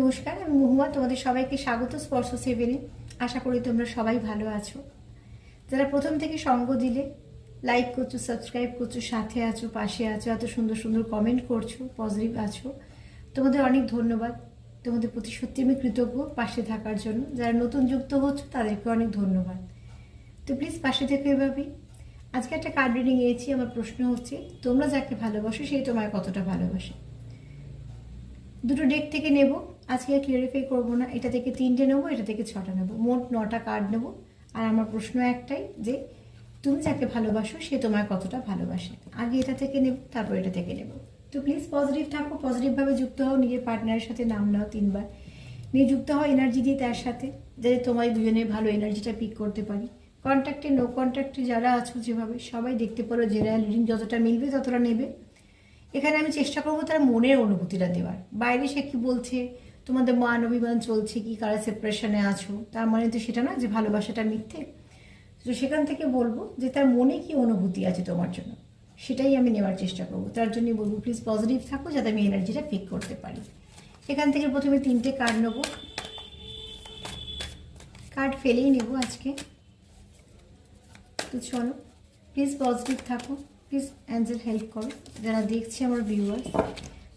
নমস্কার, আমি মহুয়া, তোমাদের সবাইকে স্বাগত স্পর্শ সেভেনে। আশা করি তোমরা সবাই ভালো আছো। যারা প্রথম থেকে সঙ্গ দিলে লাইক করছ সাবস্ক্রাইব করছ, সাথে আছো, পাশে আছো, এত সুন্দর সুন্দর কমেন্ট করছ পজিটিভ আছো, তোমাদের অনেক ধন্যবাদ। তোমাদের প্রতি সত্যি আমি কৃতজ্ঞ পাশে থাকার জন্য। যারা নতুন যুক্ত হচ্ছে, তাদেরকে অনেক ধন্যবাদ। তো প্লিজ পাশে থেকে এভাবেই। আজকে একটা কার্ড রিডিং নিয়েছি, আমার প্রশ্ন হচ্ছে, তোমরা যাকে ভালোবাসো সেই তোমায় কতটা ভালোবাসে? দুটো ডেক থেকে নেব। আজকে ক্লিয়ারিফাই করব না, এটা থেকে তিনটে নেব, এটা থেকে ছটা নেব, মোট নটা কার্ড নেব। আর আমার প্রশ্ন একটাই যে, তুমি যাকে ভালোবাসো, সে তোমায় কতটা ভালোবাসে? আগে এটা থেকে নেব, তারপর এটা থেকে নেব। তো প্লিজ পজিটিভ থাকো পজিটিভভাবে যুক্ত হও, নিজের পার্টনারের সাথে নাম নাও তিনবার। নিয়ে যুক্ত হও এনার্জি দিয়ে তার সাথে, যাতে তোমায় দুজনে ভালো এনার্জিটা পিক করতে পারি। কন্ট্যাক্টে নো কন্ট্যাক্টে যারা আছো যেভাবে, সবাই দেখতে পারো জেনারেল রিডিং যতটা মিলবে, ততটা নেবে। এখানে আমি চেষ্টা করব তার মনের অনুভূতিটা দেওয়ার। বাইরে সে কী বলছে তোমাদের মান অভিমান চলছে কি, কারা সেপারেশনে আছো? তার মানে তো সেটা না যে ভালোবাসাটা মিথ্যে। তো সেখান থেকে বলব যে তার মনে কি অনুভূতি আছে তোমার জন্য? সেটাই আমি নেওয়ার চেষ্টা করব। তার জন্যই বলব প্লিজ পজিটিভ থাকো যাতে আমি এনার্জিটা পিক করতে পারি। এখান থেকে প্রথমে তিনটে কার্ড নেব। কার্ড ফেলেই নেব আজকে। তো চলো প্লিজ পজিটিভ থাকো। প্লিজ অ্যাঞ্জেল হেল্প করো। যারা দেখছে আমার ভিউয়ার্স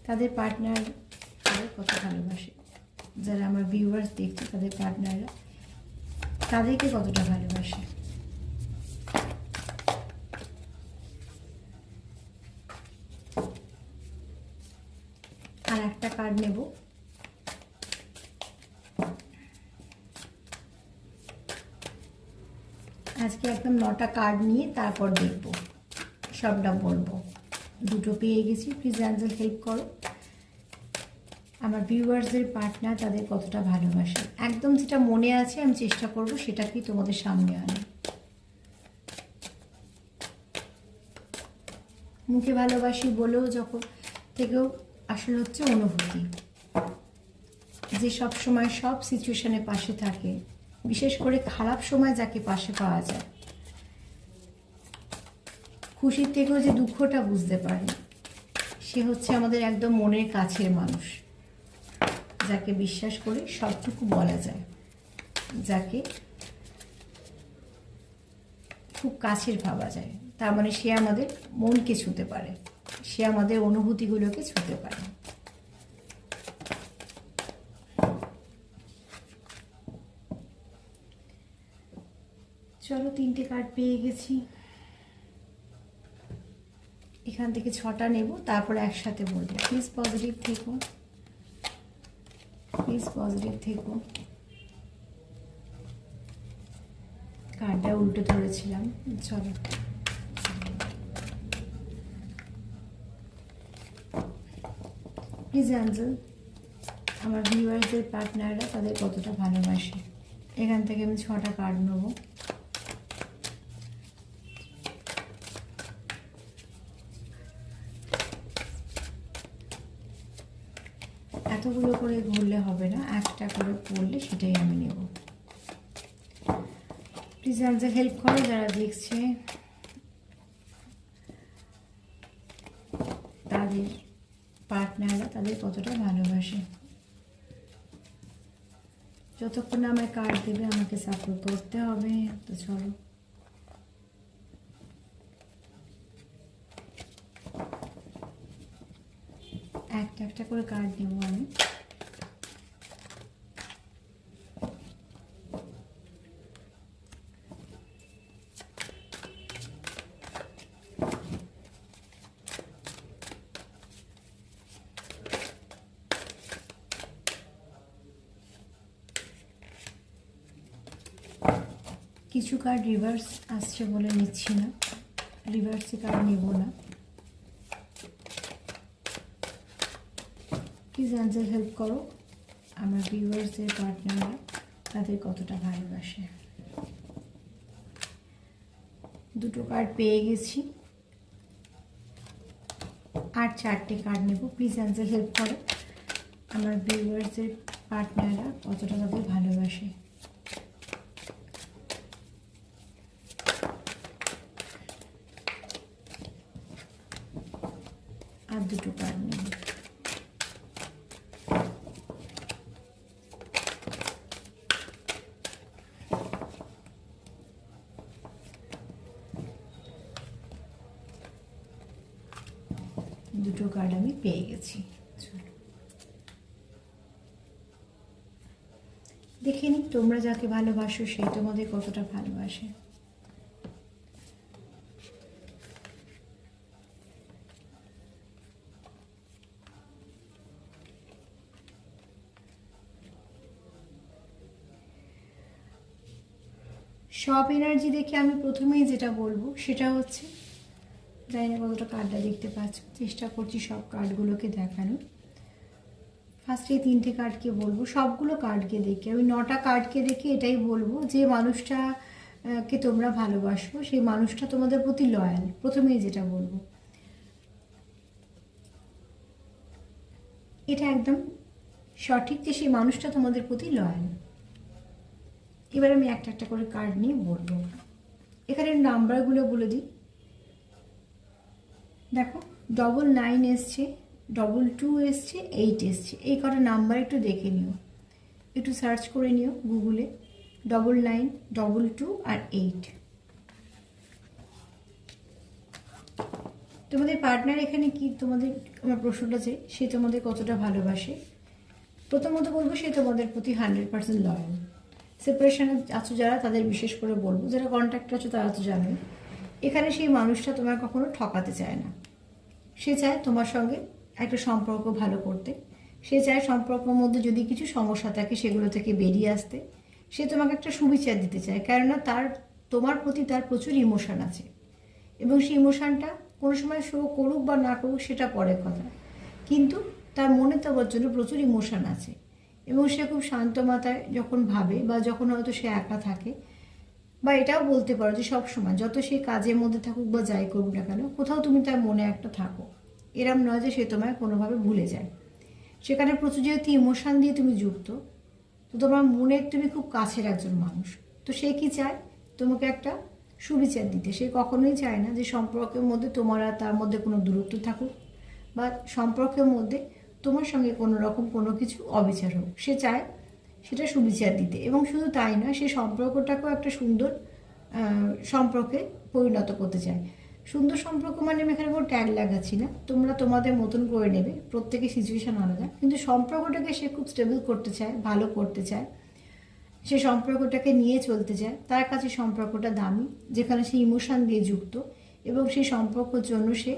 তাদের পার্টনার কত ভালোবাসে যারা আমার ভিউয়ার্স দেখছে, তাদের পার্টনাররা তাদেরকে কতটা ভালোবাসে? আর একটা কার্ড নেব। আজকে একদম নটা কার্ড নিয়ে তারপর দেখব। সবটা বলব। দুটো পেয়ে গেছি। প্লিজ অ্যাঞ্জেল হেল্প করো। আমার ভিউয়ার্সদের পার্টনার তাদের কতটা ভালোবাসে। একদম যেটা মনে আছে আমি চেষ্টা করব সেটাকেই তোমাদের সামনে আনে। মুখে ভালোবাসি বলেও যখন থেকেও আসলে হচ্ছে অনুভূতি। যে সব সময় সব সিচুয়েশনে পাশে থাকে, বিশেষ করে খারাপ সময় যাকে পাশে পাওয়া যায়। খুশির থেকেও যে দুঃখটা বুঝতে পারে, সে হচ্ছে আমাদের একদম মনের কাছের মানুষ। যাকে বিশ্বাস করে সবটুকু বলা যায়। যাকে খুব কাছের ভাবা যায়। তার মানে সে আমাদের মনকে ছুতে পারে। সে আমাদের অনুভূতিগুলোকে ছুতে পারে। চলো তিনটে কার্ড পেয়ে গেছি। এখান থেকে ছটা নেব, তারপর একসাথে বলব। প্লিজ পজিটিভ থেকো। প্লিজ পজিটিভ থেকো। কার্ডটা উল্টো ধরেছিলাম। চলো। প্লিজ অ্যাঞ্জেল আমার ভিউয়ার্সদের পার্টনাররা তাদের কতটা ভালোবাসে? এখান থেকে আমি ছটা কার্ড নেব এতগুলো করে ঘুরলে হবে একটা করে পড়লে সেটাই আমি নেব। প্লিজ আনসার হেল্প করো যারা দেখছে। তাদের পার্টনাররা তাদের কতটা ভালোবাসে। যতক্ষণ আমায় কার্ড দেবে, আমাকে সাপোর্ট করতে হবে, তো চলো। একটা একটা করে কার্ড নেব আমি। কিছু কার্ড রিভার্স আসছে বলে নিচ্ছি না। রিভার্সে কার্ড নেব না। প্লিজ অ্যান্সার হেল্প করো। আমার ভিউয়ার্সদের পার্টনাররা তাদের কতটা ভালোবাসে। দুটো কার্ড পেয়ে গেছি। আর চারটে কার্ড নেব। প্লিজ অ্যান্সার হেল্প করো। আমার ভিউয়ার্সদের পার্টনাররা কতটা তাদের ভালোবাসে। দুটো কার্ড দুটো কার্ড আমি পেয়ে গেছি। দেখে নি তোমরা যাকে ভালোবাসো সে তোমাদের কতটা ভালোবাসে। সব এনার্জি দেখে আমি প্রথমেই যেটা বলব, সেটা হচ্ছে, জানি না কতটা কার্ডটা দেখতে পাচ্ছ, চেষ্টা করছি সব কার্ডগুলোকে দেখানো ফার্স্টে এই তিনটে কার্ডকে বলব, সবগুলো কার্ডকে দেখে। আমি নটা কার্ডকে দেখে এটাই বলব, যে মানুষটা কে তোমরা ভালোবাসো, সেই মানুষটা তোমাদের প্রতি লয়াল প্রথমেই যেটা বলব। এটা একদম সঠিক যে সেই মানুষটা তোমাদের প্রতি লয়াল এবার আমি একটা একটা করে কার্ড নিয়ে বলব। এখানে নাম্বারগুলো বলে দিই। দেখো ডবল নাইন এসছে ডবল টু এসছে এইট এসছে। এই কটা নাম্বার একটু দেখে নিও। একটু সার্চ করে নিও গুগলে ডবল নাইন ডবল টু আর এইট তোমাদের পার্টনার এখানে কি তোমাদের, আমার প্রশ্নটা যে, সে তোমাদের কতটা ভালোবাসে? প্রথমত বলব সে তোমাদের প্রতি হান্ড্রেড পার্সেন্ট লয়াল সেপারেশনে আছো যারা, তাদের বিশেষ করে বলব। যারা কন্ট্যাক্ট আছো, তারা তো জানে এখানে সেই মানুষটা তোমার কখনো ঠকাতে চায় না। সে চায় তোমার সঙ্গে একটা সম্পর্ক ভালো করতে। সে চায় সম্পর্কের মধ্যে যদি কিছু সমস্যা থাকে, সেগুলো থেকে বেরিয়ে আসতে। সে তোমাকে একটা সুবিচার দিতে চায়, কেননা তার, তোমার প্রতি তার প্রচুর ইমোশান আছে। এবং সেই ইমোশানটা কোনো সময় শো করুক বা না করুক, সেটা পরের কথা। কিন্তু তার মনে তোমার জন্য প্রচুর ইমোশান আছে। এবং সে খুব শান্ত মাথায় যখন ভাবে বা যখন হয়তো সে একা থাকে, বা এটাও বলতে পারো যে সব সময় যত সে কাজের মধ্যে থাকুক বা যাই করুক না কেন, কোথাও তুমি তার মনে একটা থাকো। এরম নয় যে সে তোমায় কোনোভাবে ভুলে যায়। সেখানে প্রচুর যেহেতু ইমোশন দিয়ে তুমি যুক্ত, তো তোমার মনের তুমি খুব কাছের একজন মানুষ। তো সে কি চায়? তোমাকে একটা সুবিচার দিতে। সে কখনোই চায় না যে সম্পর্কের মধ্যে তোমার আর তার মধ্যে কোনো দূরত্ব থাকুক, বা সম্পর্কের মধ্যে তোমার সঙ্গে কোনো রকম কোনো কিছু অবিচার হোক। সে চায় সেটা সুবিচার দিতে। এবং শুধু তাই নয়, সে সম্পর্কটাকেও একটা সুন্দর সম্পর্কে পরিণত করতে চায়। সুন্দর সম্পর্ক মানে আমি এখানে কোনো ট্যাগ লাগাচ্ছি না। তোমরা তোমাদের মতন করে নেবে। প্রত্যেকের সিচুয়েশন আলাদা। কিন্তু সম্পর্কটাকে সে খুব স্টেবল করতে চায়, ভালো করতে চায়। সে সম্পর্কটাকে নিয়ে চলতে চায়। তার কাছে সম্পর্কটা দামি, যেখানে সে ইমোশান দিয়ে যুক্ত। এবং সেই সম্পর্কের জন্য সে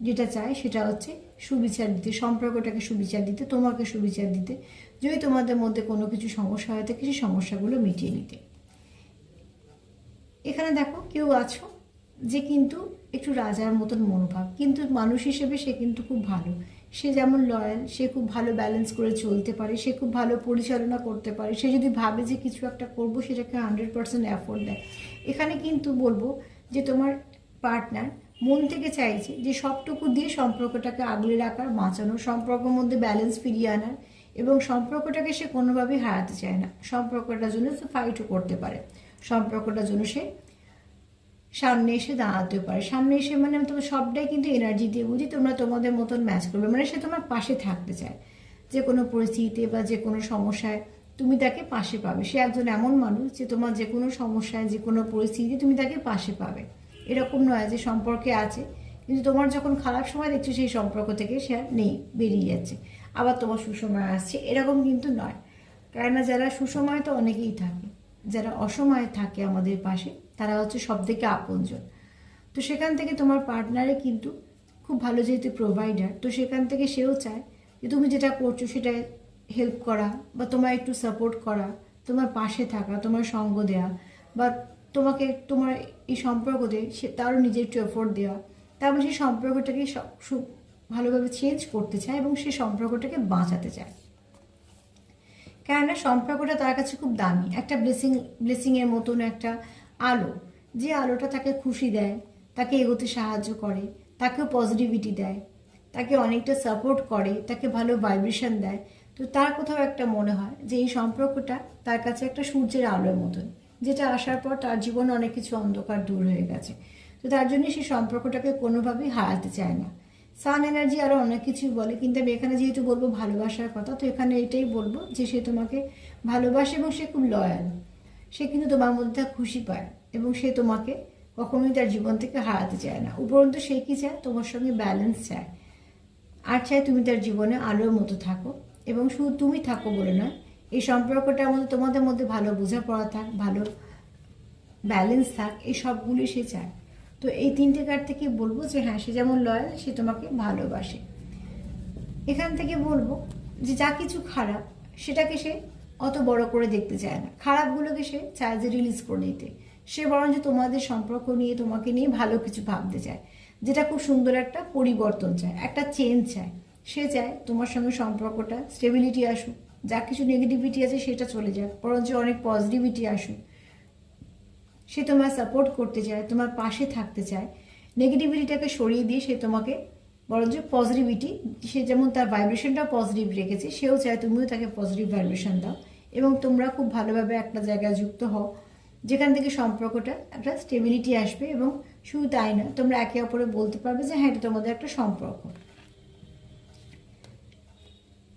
যেটা চায় সেটা হচ্ছে সুবিচার দিতে, সম্পর্কটাকে সুবিচার দিতে, তোমাকে সুবিচার দিতে। যদি তোমাদের মধ্যে কোনো কিছু সমস্যা হয়ে থাকে, সেই সমস্যাগুলো মিটিয়ে নিতে। এখানে দেখো কেউ আছো যে কিন্তু একটু রাজার মতন মনোভাব। কিন্তু মানুষ হিসেবে সে কিন্তু খুব ভালো। সে যেমন লয়াল সে খুব ভালো ব্যালেন্স করে চলতে পারে, সে খুব ভালো পরিচালনা করতে পারে। সে যদি ভাবে যে কিছু একটা করব, সেটাকে হান্ড্রেড পার্সেন্ট অ্যাফোর্ড দেয়। এখানে কিন্তু বলব যে তোমার পার্টনার মন থেকে চাইছে যে সবটুকু দিয়ে সম্পর্কটাকে আগলে রাখার বাঁচানো সম্পর্কের মধ্যে ব্যালেন্স ফিরিয়ে আনার এবং সম্পর্কটাকে সে কোনোভাবেই হারাতে চায় না। সম্পর্কটার জন্য সে ফাইটও করতে পারে। সম্পর্কটার জন্য সে সামনে এসে দাঁড়াতে পারে। সামনে এসে মানে আমি তোমার সবটাই কিন্তু এনার্জি দিয়ে বুঝি, তোমরা তোমাদের মতন ম্যাচ করবে। মানে সে তোমার পাশে থাকতে চায়। যে কোনো পরিস্থিতিতে বা যে কোনো সমস্যায় তুমি তাকে পাশে পাবে। সে একজন এমন মানুষ যে তোমার যে কোনো সমস্যায়, যে কোনো পরিস্থিতিতে তুমি তাকে পাশে পাবে। এরকম নয় যে সম্পর্কে আছে। কিন্তু তোমার যখন খারাপ সময় দেখছ, সেই সম্পর্ক থেকে সে আর নেই, বেরিয়ে যাচ্ছে। আবার তোমার সুসময় আসছে, এরকম কিন্তু নয়। কেননা যারা সুসময় তো অনেকেই থাকে, যারা অসময়ে থাকে আমাদের পাশে, তারা হচ্ছে সব থেকে আপনজন। তো সেখান থেকে তোমার পার্টনারে কিন্তু খুব ভালো যেহেতু প্রোভাইডার তো সেখান থেকে সেও চায় যে তুমি যেটা করছ সেটা হেল্প করা বা তোমার একটু সাপোর্ট করা, তোমার পাশে থাকা, তোমার সঙ্গ দেওয়া বা তোমাকে, তোমার এই সম্পর্কতে সে তারও নিজের একটু এফোর্ট দেওয়া। তারপর সেই সম্পর্কটাকে ভালোভাবে চেঞ্জ করতে চায় এবং সেই সম্পর্কটাকে বাঁচাতে চায়। কেননা সম্পর্কটা তার কাছে খুব দামি, একটা ব্লেসিং ব্লেসিংয়ের মতন একটা আলো। যে আলোটা তাকে খুশি দেয়, তাকে এগোতে সাহায্য করে, তাকেও পজিটিভিটি দেয়, তাকে অনেকটা সাপোর্ট করে, তাকে ভালো ভাইব্রেশন দেয়। তো তার কোথাও একটা মনে হয় যে, এই সম্পর্কটা তার কাছে একটা সূর্যের আলোর মতন। যেটা আসার পর তার জীবনে অনেক কিছু অন্ধকার দূর হয়ে গেছে। তো তার জন্য সেই সম্পর্কটাকে কোনোভাবেই হারাতে চায় না। সান এনার্জি আরও অনেক কিছুই বলে, কিন্তু আমি এখানে যেহেতু বলব ভালোবাসার কথা, তো এখানে এটাই বলব যে সে তোমাকে ভালোবাসে এবং সে খুব লয়াল সে কিন্তু তোমার মধ্যে খুশি পায় এবং সে তোমাকে কখনোই তার জীবন থেকে হারাতে চায় না। উপরন্তু সে কি চায়? তোমার সঙ্গে ব্যালেন্স চায়। আর চায় তুমি তার জীবনে আলোর মতো থাকো এবং শুধু তুমি থাকো বলে নয় এই সম্পর্কটার মধ্যে তোমাদের মধ্যে ভালো বোঝাপড়া থাক, ভালো ব্যালেন্স থাক, এই সবগুলি সে চায়। তো এই তিনটে কার্ড থেকে বলব যে হ্যাঁ সে যেমন লয়াল সে তোমাকে ভালোবাসে। এখান থেকে বলব যে, যা কিছু খারাপ, সেটাকে সে অত বড় করে দেখতে চায় না। খারাপগুলোকে সে চায় যে রিলিজ করে নিতে। সে বরঞ্চ তোমাদের সম্পর্ক নিয়ে, তোমাকে নিয়ে ভালো কিছু ভাবতে চায়। যেটা খুব সুন্দর একটা পরিবর্তন চায়, একটা চেঞ্জ চায়। সে চায় তোমার সঙ্গে সম্পর্কটা স্টেবিলিটি আসুক। যা কিছু নেগেটিভিটি আছে সেটা চলে যাক, বরঞ্চ অনেক পজিটিভিটি আসুক। সে তোমার সাপোর্ট করতে চায়, তোমার পাশে থাকতে চায়। নেগেটিভিটিটাকে সরিয়ে দিয়ে সে তোমাকে, বরঞ্চ পজিটিভিটি সে যেমন তার ভাইব্রেশনটা পজিটিভ রেখেছে, সেও চায় তুমিও তাকে পজিটিভ ভাইব্রেশন দাও। এবং তোমরা খুব ভালোভাবে একটা জায়গায় যুক্ত হও, যেখান থেকে সম্পর্কটা, একটা স্টেবিলিটি আসবে এবং শুধু তাই না, তোমরা একে অপরে বলতে পারবে যে হ্যাঁ এটা তোমাদের একটা সম্পর্ক।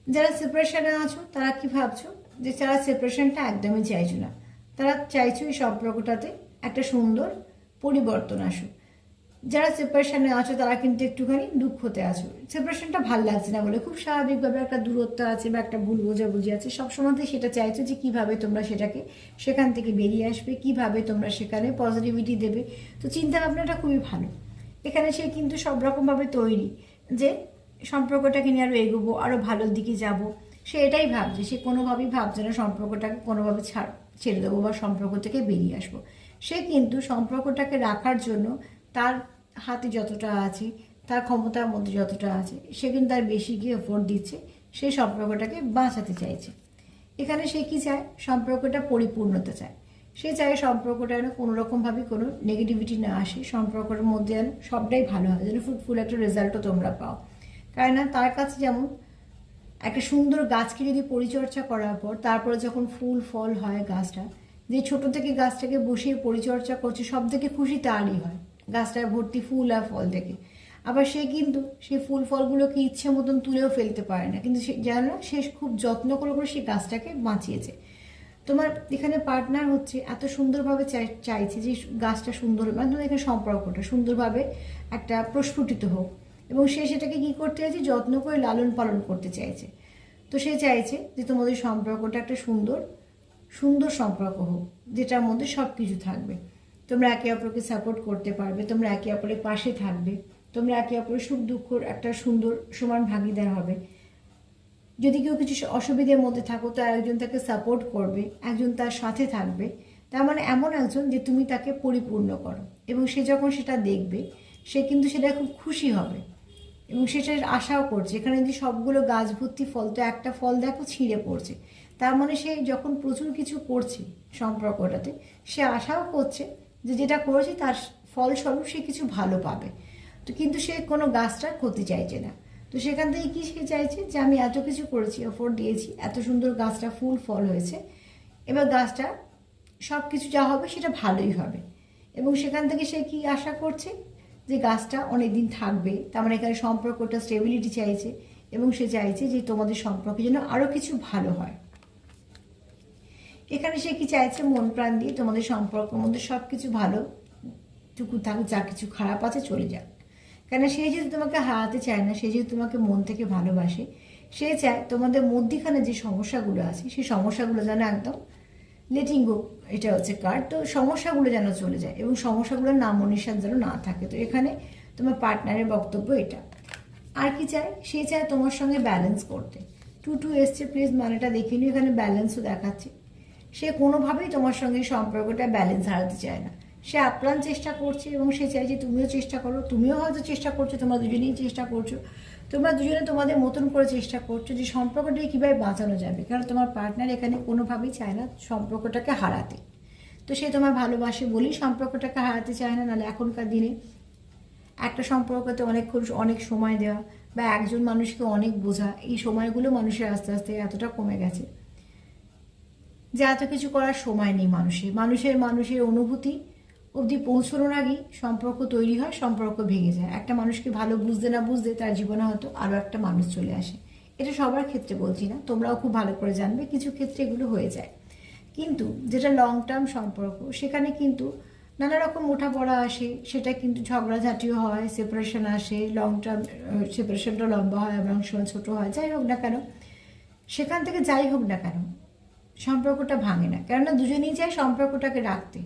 যারা সেপারেশনে আছো, তারা কি ভাবছ? যে যারা সেপারেশনটা একদমই চাইছো না, তারা চাইছো এই সম্পর্কটাতে একটা সুন্দর পরিবর্তন আসুক। যারা সেপারেশনে আছো, তারা কিন্তু একটুখানি দুঃখতে আছো। সেপারেশনটা ভালো লাগছে না বলে, খুব স্বাভাবিকভাবে একটা দূরত্ব আছে বা একটা ভুল বোঝাবুঝি আছে, সবসময়তে সেটা চাইছো যে কীভাবে তোমরা সেটাকে সেখান থেকে বেরিয়ে আসবে, কীভাবে তোমরা সেখানে পজিটিভিটি দেবে। তো চিন্তা ভাবনাটা খুবই ভালো। এখানে সে কিন্তু সব রকমভাবে তৈরি যে সম্পর্কটাকে নিয়ে আরও এগোবো আরও ভালোর দিকে যাব। সে এটাই ভাবছে, সে কোনোভাবেই ভাবছে না সম্পর্কটাকে কোনোভাবে ছাড়, ছেড়ে দেবো বা সম্পর্ক থেকে বেরিয়ে আসব। সে কিন্তু সম্পর্কটাকে রাখার জন্য তার হাতে যতটা আছে, তার ক্ষমতার মধ্যে যতটা আছে, সে কিন্তু তার বেশি গিয়ে এফোর্ট দিচ্ছে সেই সম্পর্কটাকে বাঁচাতে চাইছে। এখানে সে কি চায়? সম্পর্কটা পরিপূর্ণতা চায়। সে চায় সম্পর্কটা যেন কোনো রকমভাবে কোনো নেগেটিভিটি না আসে, সম্পর্কের মধ্যে যেন সবটাই ভালো হয়, যেন ফুটফুল একটা রেজাল্টও তোমরা পাও। কারণ না তার কাছে যেমন একটা সুন্দর গাছকে যদি পরিচর্যা করার পর, তারপরে যখন ফুল, ফল হয় গাছটা, যে ছোট থেকে গাছটাকে বসিয়ে পরিচর্যা করছে, সব থেকে খুশি তারই হয়। গাছটার ভর্তি ফুল আর ফল দেখে। আবার সে কিন্তু সেই ফুল, ফলগুলোকে ইচ্ছে মতন তুলেও ফেলতে পারে না। কিন্তু সে যেন সে খুব যত্ন করে করে সেই গাছটাকে বাঁচিয়েছে। তোমার এখানে পার্টনার হচ্ছে, এত সুন্দরভাবে চাই, চাইছে যে গাছটা সুন্দর মানে তোমার এখানে সম্পর্কটা সুন্দরভাবে একটা প্রস্ফুটিত হোক। এবং সে সেটাকে কি করতে চাইছে? যত্ন করে লালন পালন করতে চাইছে। তো সে চাইছে যে তোমাদের সম্পর্কটা একটা সুন্দর সুন্দর সম্পর্ক হোক, যেটার মধ্যে সব কিছু থাকবে। তোমরা একে অপরকে সাপোর্ট করতে পারবে, তোমরা একে অপরের পাশে থাকবে, তোমরা একে অপরের সুখ দুঃখর একটা সুন্দর সমান ভাগিদার হবে। যদি কেউ কিছু অসুবিধার মধ্যে থাকো, তো একজন তাকে সাপোর্ট করবে, একজন তার সাথে থাকবে। তার মানে এমন একজন যে তুমি তাকে পরিপূর্ণ করো। এবং সে যখন সেটা দেখবে, সে কিন্তু সেটা খুব খুশি হবে। এবং সেটার আশাও করছে। এখানে যে সবগুলো গাছ ভর্তি ফল, তো একটা ফল দেখো ছিঁড়ে পড়ছে। তার মানে সে যখন প্রচুর কিছু করছে সম্পর্কটাতে, সে আশাও করছে যে যেটা করেছে তার ফলস্বরূপ সে কিছু ভালো পাবে। তো কিন্তু সে কোনো গাছটার ক্ষতি চাইছে না। তো সেখান থেকে কি সে চাইছে? যে আমি এত কিছু করেছি অফোর দিয়েছি, এত সুন্দর গাছটা ফুল, ফল হয়েছে, এবার গাছটা সব কিছু যা হবে সেটা ভালোই হবে। এবং সেখান থেকে সে কি আশা করছে? যে গাছটা অনেক দিন থাকবে, তার মানে এখানে সম্পর্কটা স্টেবিলিটি চাইছে এবং সে চাইছে যে তোমাদের সম্পর্কে যেন আরও কিছু ভালো হয়। এখানে সে কি চাইছে? মন প্রাণ দিয়ে তোমাদের সম্পর্কের মধ্যে সব কিছু ভালো, টুকু থাক, যা কিছু খারাপ আছে চলে যাক। কেন সে যেহেতু তোমাকে হারাতে চায় না, সে যেহেতু তোমাকে মন থেকে ভালোবাসে, সে চায় তোমাদের মধ্যিখানে যে সমস্যাগুলো আছে সেই সমস্যাগুলো যেন একদম লেটিং গো এটা হচ্ছে কার্ড তো সমস্যাগুলো যেন চলে যায় এবং সমস্যাগুলোর নাম অনুসার যেন না থাকে। তো এখানে তোমার পার্টনারের বক্তব্য এটা। আর কি চায় সে চায় তোমার সঙ্গে ব্যালেন্স করতে। টু টু এসছে প্লিজ মানেটা দেখে নিও, এখানে ব্যালেন্সও দেখাচ্ছে। সে কোনোভাবেই তোমার সঙ্গে সম্পর্কটা ব্যালেন্স হারাতে চায় না। সে আপ্রাণ চেষ্টা করছে এবং সে চায় যে তুমিও চেষ্টা করো, তুমিও হয়তো চেষ্টা করছ, তোমরা দুজনেই চেষ্টা করছ। তোমরা দুজনে তোমাদের মতন করে চেষ্টা করছ যে সম্পর্কটাকে কীভাবে বাঁচানো যাবে। কারণ তোমার পার্টনার এখানে কোনোভাবেই চায় না সম্পর্কটাকে হারাতে। তো সে তোমার ভালোবাসে বলেই সম্পর্কটাকে হারাতে চায় না। নাহলে এখনকার দিনে একটা সম্পর্কতে অনেকক্ষণ অনেক সময় দেওয়া বা একজন মানুষকে অনেক বোঝা, এই সময়গুলো মানুষের আস্তে আস্তে এতটা কমে গেছে। যে এত কিছু করার সময় নেই মানুষের। মানুষের মানুষের অনুভূতি অবধি পৌঁছানোর আগেই সম্পর্ক তৈরি হয়, সম্পর্ক ভেঙে যায়। একটা মানুষকে ভালো বুঝতে না বুঝতে তার জীবনে হয়তো আরও একটা মানুষ চলে আসে। এটা সবার ক্ষেত্রে বলছি না, তোমরাও খুব ভালো করে জানবে, কিছু ক্ষেত্রে এগুলো হয়ে যায়। কিন্তু যেটা লং টার্ম সম্পর্ক, সেখানে কিন্তু নানা রকম ওঠা পড়া আসে, সেটা কিন্তু ঝগড়াঝাটিও হয় সেপারেশন আসে লং টার্ম সেপারেশনটা লম্বা হয় অনেক সময় ছোটো হয়, যাই হোক না কেন, সেখান থেকে যাই হোক না কেন, সম্পর্কটা ভাঙে না। কেননা দুজনেই যায় সম্পর্কটাকে রাখতে।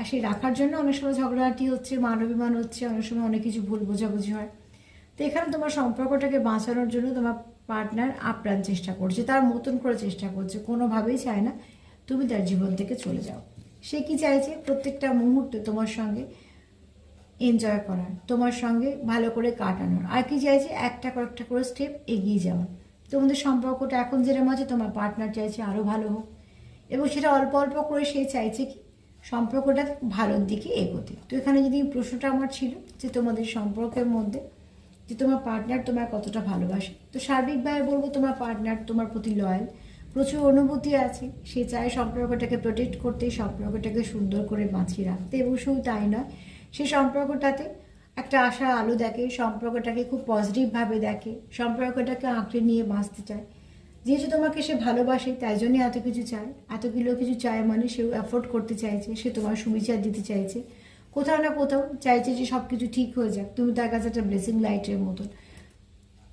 আর সেই রাখার জন্য অনেক সময় ঝগড়াঝাটি হচ্ছে, মানবিমান হচ্ছে, অনেক সময় অনেক কিছু ভুল বোঝাবুঝি হয়। তো এখানে তোমার সম্পর্কটাকে বাঁচানোর জন্য তোমার পার্টনার আপ্রাণ চেষ্টা করছে, তার মতন করে চেষ্টা করছে, কোনোভাবেই চায় না তুমি তার জীবন থেকে চলে যাও। সে কি চাইছে? প্রত্যেকটা মুহূর্তে তোমার সঙ্গে এনজয় করার, তোমার সঙ্গে ভালো করে কাটানোর। আর কি চাইছে? একটা কয়েকটা করে স্টেপ এগিয়ে যাওয়া তোমাদের সম্পর্কটা এখন যেরকম আছে, তোমার পার্টনার চাইছে আরও ভালো হোক। এবং সেটা অল্প অল্প করে সে চাইছে কি সম্পর্কটা ভালোর দিকে এগোতে। তো এখানে যদি প্রশ্নটা আমার ছিল যে তোমাদের সম্পর্কের মধ্যে যে তোমার পার্টনার তোমার কতটা ভালোবাসে, তো সার্বিকভাবে বলব তোমার পার্টনার তোমার প্রতি লয়াল প্রচুর অনুভূতি আছে, সে চায় সম্পর্কটাকে প্রোটেক্ট করতে, সম্পর্কটাকে সুন্দর করে বাঁচিয়ে রাখতে এবং শুধু তাই নয়, সে সম্পর্কটাতে একটা আশা আলো দেখে, সম্পর্কটাকে খুব পজিটিভভাবে দেখে, সম্পর্কটাকে আঁকড়ে নিয়ে বাঁচতে চায়। যেহেতু তোমাকে সে ভালোবাসে, তাই জন্যই এত কিছু চায়। এত কিলো কিছু চায় মানে সেও অ্যাফোর্ড করতে চাইছে, সে তোমার সুবিচার দিতে চাইছে। কোথাও না কোথাও চাইছে যে সব কিছু ঠিক হয়ে যাক। তুমি তার কাছে একটা ব্লেসিং লাইটের মতন।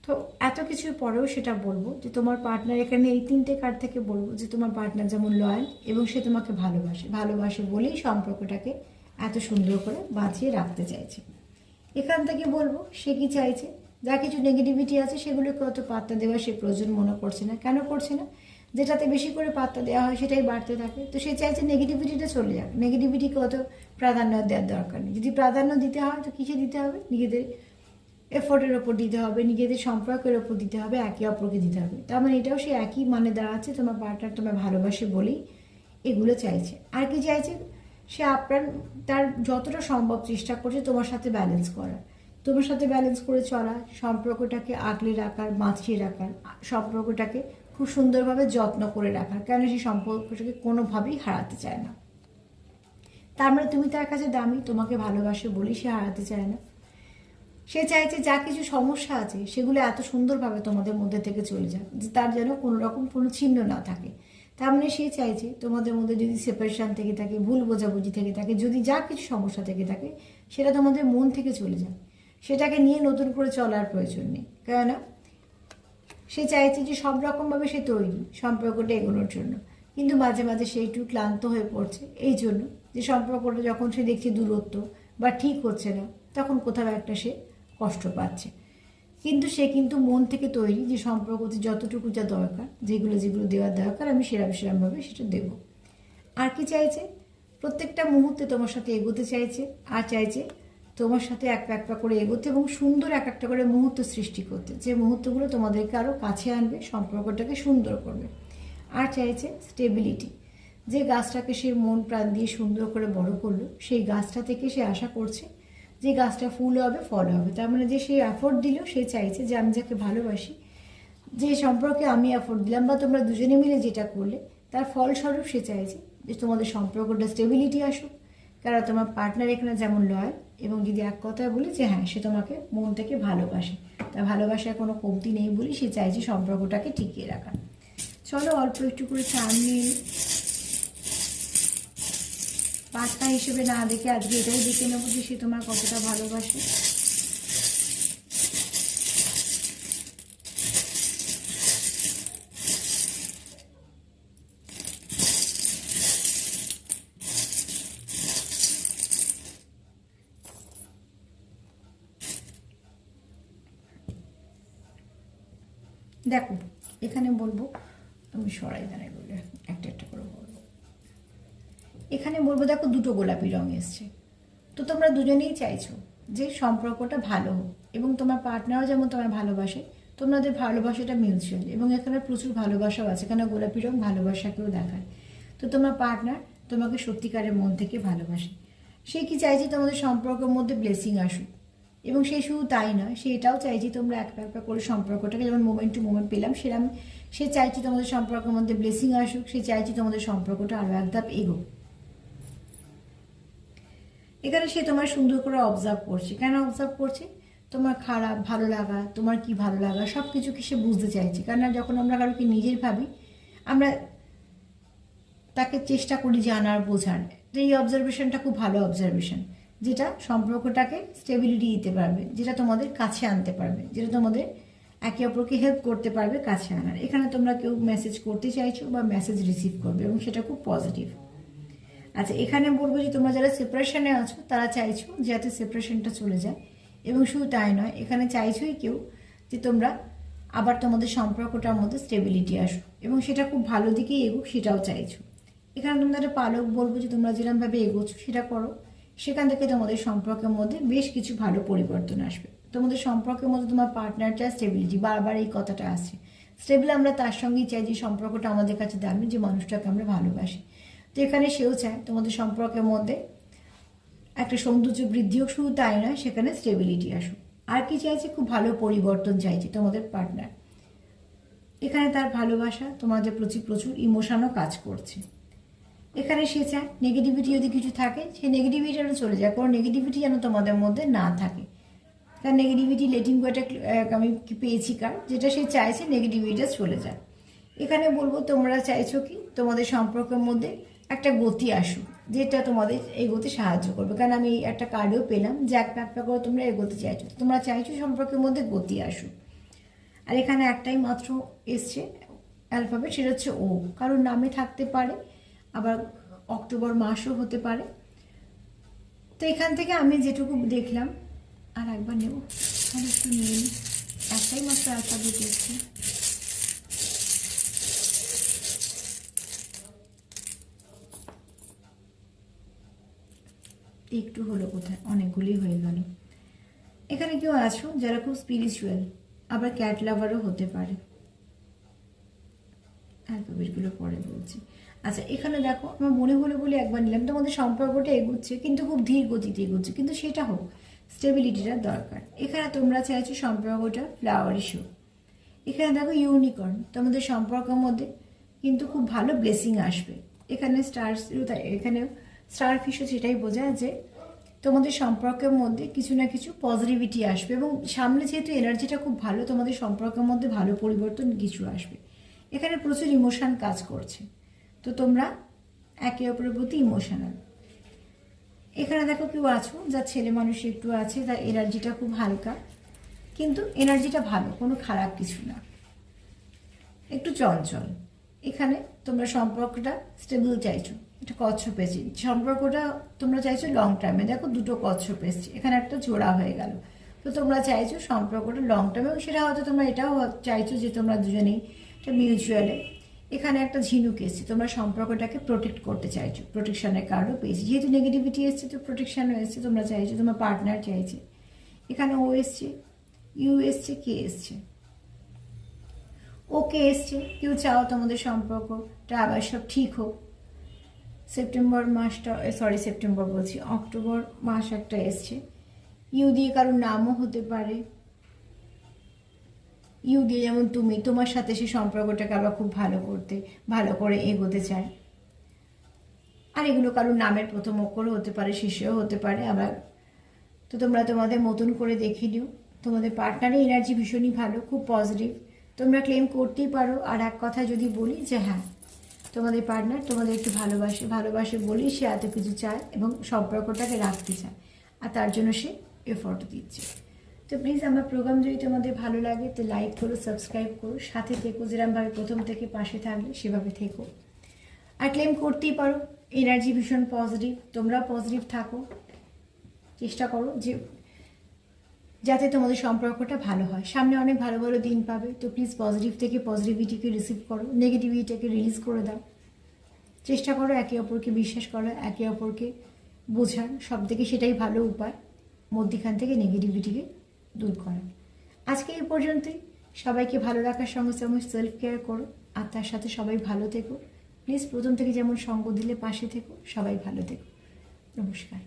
তো এত কিছুর পরেও সেটা বলব যে তোমার পার্টনার এখানে এই তিনটে কার্ড থেকে বলব যে তোমার পার্টনার যেমন লয়াল এবং সে তোমাকে ভালোবাসে। ভালোবাসে বলেই সম্পর্কটাকে এত সুন্দর করে বাঁচিয়ে রাখতে চাইছে। এখান থেকে বলব, সে কি চাইছে? যা কিছু নেগেটিভিটি আছে সেগুলোকে অত পাত্তা দেওয়া সে প্রয়োজন মনে করছে না। কেন করছে না? যেটাতে বেশি করে পাত্তা দেওয়া হয় সেটাই বাড়তে থাকে। তো সে চাইছে নেগেটিভিটিটা চলে যাক। নেগেটিভিটিকে অত প্রাধান্য দেওয়ার দরকার নেই। যদি প্রাধান্য দিতে হয় তো কিসে দিতে হবে? নিজেদের এফোর্টের ওপর দিতে হবে, নিজেদের সম্পর্কের ওপর দিতে হবে, একে অপরকে দিতে হবে। তার মানে এটাও সে একই মানে দাঁড়াচ্ছে, তোমার পার্টনার তোমার ভালোবাসে বলেই এগুলো চাইছে। আর কি চাইছে? সে আপ্রাণ তার যতটা সম্ভব চেষ্টা করছে তোমার সাথে ব্যালেন্স করার। তোমার সাথে ব্যালেন্স করে চলা, সম্পর্কটাকে আগলে রাখার বাঁচিয়ে রাখার, সম্পর্কটাকে খুব সুন্দরভাবে যত্ন করে রাখার, কেন সেই সম্পর্কটাকে কোনোভাবেই হারাতে চায় না। তার মানে তুমি তার কাছে দামি, তোমাকে ভালোবাসে বলেই সে হারাতে চায় না। সে চাইছে যা কিছু সমস্যা আছে, সেগুলো এত সুন্দরভাবে তোমাদের মধ্যে থেকে চলে যাক, যে তার যেন কোনো রকম কোনো চিহ্ন না থাকে। তার মানে সে চাইছে তোমাদের মধ্যে যদি সেপারেশান থেকে থাকে, ভুল বোঝাবুঝি থেকে থাকে, যদি যা কিছু সমস্যা থেকে থাকে, সেটা তোমাদের মন থেকে চলে যায় সেটাকে নিয়ে নতুন করে চলার প্রয়োজন নেই। কেননা সে চাইছে যে সব রকমভাবে সে তৈরি সম্পর্কটা এগোনোর জন্য। কিন্তু মাঝে মাঝে সে একটু ক্লান্ত হয়ে পড়ছে। এই জন্য যে সম্পর্কটা যখন সে দেখছে দূরত্ব বা ঠিক হচ্ছে না, তখন কোথাও একটা সে কষ্ট পাচ্ছে। কিন্তু সে কিন্তু মন থেকে তৈরি যে সম্পর্কতে যতটুকু যা দরকার, যেগুলো যেগুলো দেওয়ার দরকার, আমি সেরাম সেরামভাবে সেটা দেবো। আর কি চাইছে? প্রত্যেকটা মুহূর্তে তোমার সাথে এগোতে চাইছে, আর চাইছে তোমার সাথে এক পা এক পা করে এগোতে এবং সুন্দর এক একটা করে মুহূর্ত সৃষ্টি করতে। যে মুহূর্তগুলো তোমাদেরকে আরও কাছে আনবে, সম্পর্কটাকে সুন্দর করবে। আর চাইছে স্টেবিলিটি যে গাছটাকে সে মন প্রাণ দিয়ে সুন্দর করে বড় করল, সেই গাছটা থেকে সে আশা করছে যে গাছটা ফুল হবে, ফল হবে। তার মানে যে সে অ্যাফোর্ড দিল, সে চাইছে যে আমি যাকে ভালোবাসি, যে সম্পর্কে আমি অ্যাফোর্ড দিলাম বা তোমরা দুজনে মিলে যেটা করলে, তার ফলস্বরূপ সে চাইছে যে তোমাদের সম্পর্কটা স্টেবিলিটি আসুক। কারণ তোমার পার্টনার এখানে যেমন লয়াল এবং যদি এক কথায় বলি যে হ্যাঁ সে তোমাকে মন থেকে ভালোবাসে। তা ভালোবাসার কোনো কমতি নেই বলি সে চাইছে সম্পর্কটাকে টিকিয়ে রাখা। চলো অল্প একটু করে চান নিয়ে। পার্টনার হিসেবে না দেখে আজকে এটাই দেখে নেব যে সে তোমার কতটা ভালোবাসে। দেখো, এখানে বলব আমি সরাই দাঁড়াই বলে একটা একটা করে বলব এখানে বলব, দেখো দুটো গোলাপি রঙ এসছে। তো তোমরা দুজনেই চাইছো যে সম্পর্কটা ভালো হোক এবং তোমার পার্টনারও যেমন তোমার ভালোবাসে, তোমাদের ভালোবাসাটা মিউচুয়াল এবং এখানে প্রচুর ভালোবাসাও আছে। এখানে গোলাপি রং ভালোবাসাকেও দেখায়। তো তোমার পার্টনার তোমাকে সত্যিকারের মন থেকে ভালোবাসে। সে কি চাইছে তোমাদের সম্পর্কের মধ্যে ব্লেসিং আসুক। এবং সে শুধু তাই নয়, সে এটাও চাইছে তোমরা এক পা এক করে সম্পর্কটাকে, যেমন মোমেন্ট টু মোমেন্ট পেলাম সেরকম সে চাইছি তোমাদের সম্পর্কের মধ্যে ব্লেসিং আসুক, সে চাইছি তোমাদের সম্পর্কটা আরও এক ধাপ এগোক। এখানে সে তোমার সুন্দর করে অবজার্ভ করছে। কেন অবজার্ভ করছে? তোমার খারাপ, ভালো লাগা, তোমার কি ভালো লাগা সব কিছুকে সে বুঝতে চাইছে। কেন যখন আমরা কারোকে নিজের ভাবি, আমরা তাকে চেষ্টা করি জানার, বোঝার। এই অবজারভেশনটা খুব ভালো অবজারভেশন যেটা সম্পর্কটাকে স্টেবিলিটি দিতে পারবে, যেটা তোমাদের কাছে আনতে পারবে, যেটা তোমাদের একে অপরকে হেল্প করতে পারবে কাছে আনার। এখানে তোমরা কেউ মেসেজ করতে চাইছো বা মেসেজ রিসিভ করবে এবং সেটা খুব পজিটিভ আচ্ছা এখানে বলব যে তোমরা যারা সেপারেশনে আছো, তারা চাইছো যাতে সেপারেশনটা চলে যায়। এবং শুধু তাই নয়, এখানে চাইছোই কেউ যে তোমরা আবার তোমাদের সম্পর্কটার মধ্যে স্টেবিলিটি আসো এবং সেটা খুব ভালো দিকেই এগোক, সেটাও চাইছো। এখানে তোমাদের পালক বলব যে তোমরা যেরকমভাবে এগোছো সেটা করো। সেখান থেকে তোমাদের সম্পর্কের মধ্যে বেশ কিছু ভালো পরিবর্তন আসবে। তোমাদের সম্পর্কের মধ্যে তোমার পার্টনারটা স্টেবিলিটি বারবার এই কথাটা আসছে স্টেবল আমরা তার সঙ্গেই চাই যে সম্পর্কটা আমাদের কাছে দামি যে মানুষটাকে আমরা ভালোবাসি। তো এখানে সেও চায় তোমাদের সম্পর্কের মধ্যে একটা সৌন্দর্য বৃদ্ধি হোক শুধু তাই নয়, সেখানে স্টেবিলিটি আসুক। আর কি চাইছে খুব ভালো পরিবর্তন চাইছে তোমাদের পার্টনার এখানে তার ভালোবাসা, তোমাদের প্রতি প্রচুর ইমোশনও কাজ করছে। এখানে সে চায় নেগেটিভিটি যদি কিছু থাকে সেই নেগেটিভিটি যেন চলে যায় কোনো নেগেটিভিটি যেন তোমাদের মধ্যে না থাকে। কারণ নেগেটিভিটি লেটিং একটা আমি পেয়েছি কার? যেটা সে চাইছে নেগেটিভিটিটা চলে যায় এখানে বলব, তোমরা চাইছো কি? তোমাদের সম্পর্কের মধ্যে একটা গতি আসুক, যেটা তোমাদের এগোতে সাহায্য করবে। কারণ আমি একটা কার্ডও পেলাম যে একটা একটা করে, তোমরা এগোতে চাইছো। তোমরা চাইছো সম্পর্কের মধ্যে গতি আসুক। আর এখানে একটাই মাত্র এসছে অ্যালফাবেট সেটা হচ্ছে ও কারোর নামে থাকতে পারে আবার অক্টোবর মাসও হতে পারে। তো এখান থেকে আমি যেটুকু দেখলাম, আর একবার নেব। আর একটু নিয়ে নিই। একটাই মাত্র অ্যালফাবেট এসছে একটু হলো কোথায়? অনেকগুলি হয়ে গেল। এখানে কেউ আছো? যারা খুব স্পিরিচুয়াল আবার ক্যাট লাভারও হতে পারে। অ্যালফাবেটগুলো পরে বলছি। আচ্ছা এখানে দেখো, আমার মনে হলো বলে একবার নিলাম। তোমাদের সম্পর্কটা এগুচ্ছে, কিন্তু খুব ধীর গতিতে এগুচ্ছে, কিন্তু সেটা হোক স্টেবিলিটিটা দরকার। এখানে তোমরা চাইছো সম্পর্কটা ফ্লাওয়ারি শো এখানে দেখো ইউনিকর্ন তোমাদের সম্পর্কের মধ্যে কিন্তু খুব ভালো ব্লেসিং আসবে। এখানে স্টার এখানে স্টার ফিশও সেটাই বোঝায় যে তোমাদের সম্পর্কের মধ্যে কিছু না কিছু পজিটিভিটি আসবে এবং সামনে যেহেতু এনার্জিটা খুব ভালো, তোমাদের সম্পর্কের মধ্যে ভালো পরিবর্তন কিছু আসবে। এখানে প্রচুর ইমোশান কাজ করছে। তো তোমরা একে অপরের প্রতি ইমোশনাল এখানে দেখো কেউ আছো, যার ছেলে মানুষ একটু আছে, তার এনার্জিটা খুব হালকা, কিন্তু এনার্জিটা ভালো, কোনো খারাপ কিছু না। একটু চঞ্চল। এখানে তোমরা সম্পর্কটা স্টেবল চাইছো, একটা কচ্ছপ পেয়েছি সম্পর্কটা তোমরা চাইছো লং টার্মে দেখো দুটো কচ্ছপ এসছে, এখানে একটা জোড়া হয়ে গেল। তো তোমরা চাইছো সম্পর্কটা লং টার্মে সেটা হয়তো তোমরা এটাও চাইছো যে তোমরা দুজনেই একটা মিউচুয়ালে এখানে একটা ঝিনুক এসছে, তোমরা সম্পর্কটাকে প্রোটেক্ট করতে চাইছো প্রোটেকশনের কার্ডও পেয়েছি। যেহেতু নেগেটিভিটি এসছে তো প্রোটেকশানও এসছে, তোমরা চাইছো, তোমার পার্টনার চাইছে। এখানে ও এসছে, ইউ এসছে, কে এসছে? ওকে এসছে? কেউ চাও তোমাদের সম্পর্কটা আবার সব ঠিক হোক। সেপ্টেম্বর মাসটা সরি সেপ্টেম্বর বলছি, অক্টোবর মাস একটা এসছে। ইউ দিয়ে কারোর নামও হতে পারে। ইউ যেমন তুমি, তোমার সাথে সে সম্পর্কটাকে আবার খুব ভালো করতে, ভালো করে এগোতে চায়। আর এগুলো কারোর নামের প্রথম অক্ষরও হতে পারে শেষেও হতে পারে, আবার তো তোমরা তোমাদের মতন করে দেখে নিও। তোমাদের পার্টনারের এনার্জি ভীষণই ভালো, খুব পজিটিভ তোমরা ক্লেম করতেই পারো। আর এক কথা যদি বলি যে হ্যাঁ তোমাদের পার্টনার তোমাদের একটু ভালোবাসে ভালোবাসে বলেই সে এত কিছু চায় এবং সম্পর্কটাকে রাখতে চায়। আর তার জন্য সে এফোর্ট দিচ্ছে। তো প্লিজ আমার প্রোগ্রাম যদি তোমাদের ভালো লাগে, তো লাইক করো সাবস্ক্রাইব করো, সাথে থেকো যেরকমভাবে প্রথম থেকে পাশে থাকলে সেভাবে থেকো। আর ক্লেম করতেই পারো এনার্জি ভীষণ পজিটিভ তোমরাও পজিটিভ থাকো। চেষ্টা করো যে, যাতে তোমাদের সম্পর্কটা ভালো হয়। সামনে অনেক ভালো ভালো দিন পাবে, তো প্লিজ পজিটিভ থেকে পজিটিভিটিকে রিসিভ করো নেগেটিভিটিকে রিলিজ করে দাও। চেষ্টা করো একে অপরকে বিশ্বাস করো, একে অপরকে বোঝার সব থেকে সেটাই ভালো উপায়। মধ্যিখান থেকে নেগেটিভিটিকে দূর করে আজকে এই পর্যন্তই। সবাইকে ভালো রাখার সঙ্গে সঙ্গে সেলফ কেয়ার করো। আর তার সাথে সবাই ভালো থেকো। প্লিজ প্রথম থেকে যেমন সঙ্গ দিলে পাশে থেকো। সবাই ভালো থেকো। নমস্কার।